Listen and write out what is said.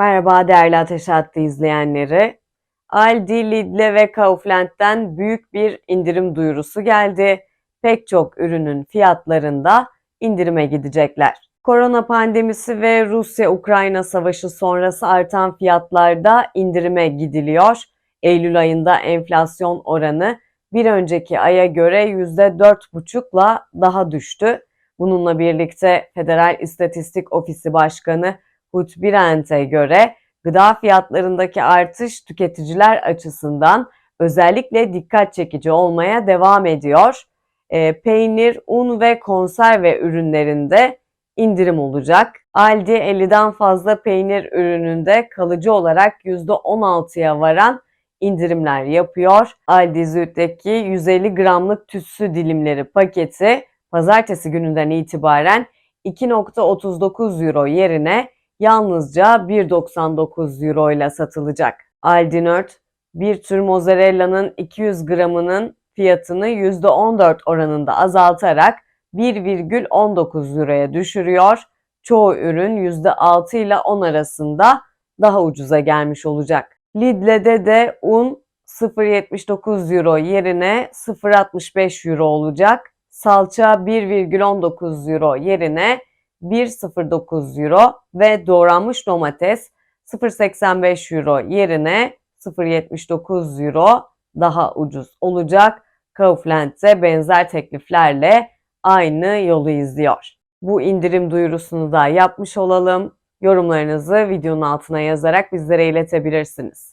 Merhaba değerli Ateş Hattı izleyenleri. Aldi, Lidl ve Kaufland'den büyük bir indirim duyurusu geldi. Pek çok ürünün fiyatlarında indirime gidecekler. Korona pandemisi ve Rusya-Ukrayna savaşı sonrası artan fiyatlarda indirime gidiliyor. Eylül ayında enflasyon oranı bir önceki aya göre %4,5'la daha düştü. Bununla birlikte Federal İstatistik Ofisi Başkanı Hut Birent'e göre gıda fiyatlarındaki artış tüketiciler açısından özellikle dikkat çekici olmaya devam ediyor. E, peynir, un ve konserve ürünlerinde indirim olacak. Aldi 50'den fazla peynir ürününde kalıcı olarak %16'ya varan indirimler yapıyor. Aldi Züğüt'teki 150 gramlık tütsü dilimleri paketi pazartesi gününden itibaren 2.39 euro yerine yalnızca 1.99 euro ile satılacak. Aldi Nerd bir tür mozzarella'nın 200 gramının fiyatını %14 oranında azaltarak 1,19 euroya düşürüyor. Çoğu ürün %6 ile 10 arasında daha ucuza gelmiş olacak. Lidl'de de un 0.79 euro yerine 0.65 euro olacak. Salça 1,19 euro yerine 1.09 euro ve doğranmış domates 0.85 euro yerine 0.79 euro daha ucuz olacak. Kaufland benzer tekliflerle aynı yolu izliyor. Bu indirim duyurusunu da yapmış olalım. Yorumlarınızı videonun altına yazarak bizlere iletebilirsiniz.